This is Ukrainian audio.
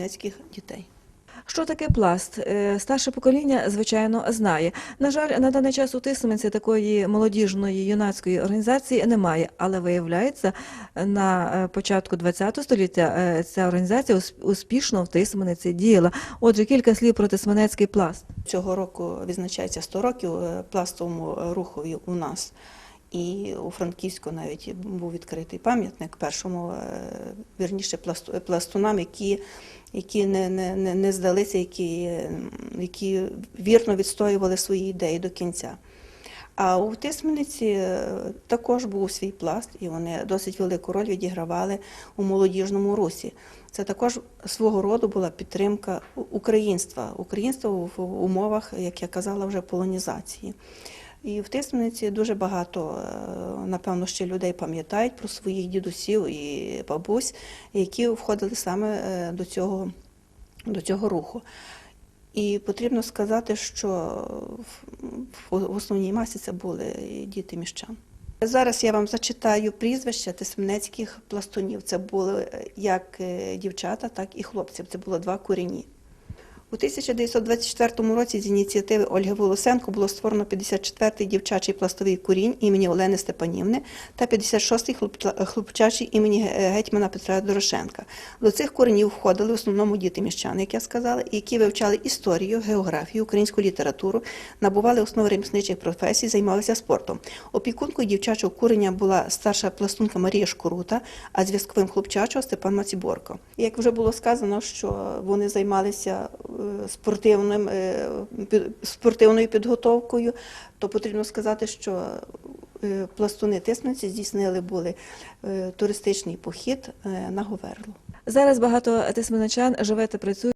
тисменецьких дітей. Що таке пласт? Е, Старше покоління, звичайно, знає. На жаль, на даний час у Тисменці такої молодіжної юнацької організації немає, але виявляється, на е, початку ХХ століття е, ця організація усп- успішно в Тисмениці діяла. Отже, кілька слів про Тисменецький пласт. Цього року відзначається 100 років пластовому рухові у нас. І у Франківську навіть був відкритий пам'ятник першому, е, вірніше, пластунам, які, які не, не, не, здалися, які, які вірно відстоювали свої ідеї до кінця. А у Тисмениці е, також був свій пласт, і вони досить велику роль відігравали у молодіжному русі. Це також свого роду була підтримка українства, українства в умовах, як я казала, вже полонізації. І в Тисмениці дуже багато, е, напевно, ще людей пам'ятають про своїх дідусів і бабусь, які входили саме е, до цього, до цього руху. І потрібно сказати, що в- основній масі це були діти міщан. Зараз я вам зачитаю прізвища тисменецьких пластунів. Це були е, як дівчата, так і хлопці. Це було два корені. У 1924 році з ініціативи Ольги Волосенко було створено 54-й дівчачий пластовий курінь імені Олени Степанівни та 56-й хлопча- хлопчачий імені гетьмана Петра Дорошенка. До цих коренів входили в основному діти міщани, як я сказала, які вивчали історію, географію, українську літературу, набували основи ремісничих професій, займалися спортом. Опікункою дівчачого курення була старша пластунка Марія Шкурута, а зв'язковим хлопчачого Степан Маціборко. Як вже було сказано, що вони займалися е, спортивним, е, спортивною підготовкою, то потрібно сказати, що е, пластуни тисниці здійснили були е, туристичний похід е, на Говерлу. Зараз багато тисменичан живе та працює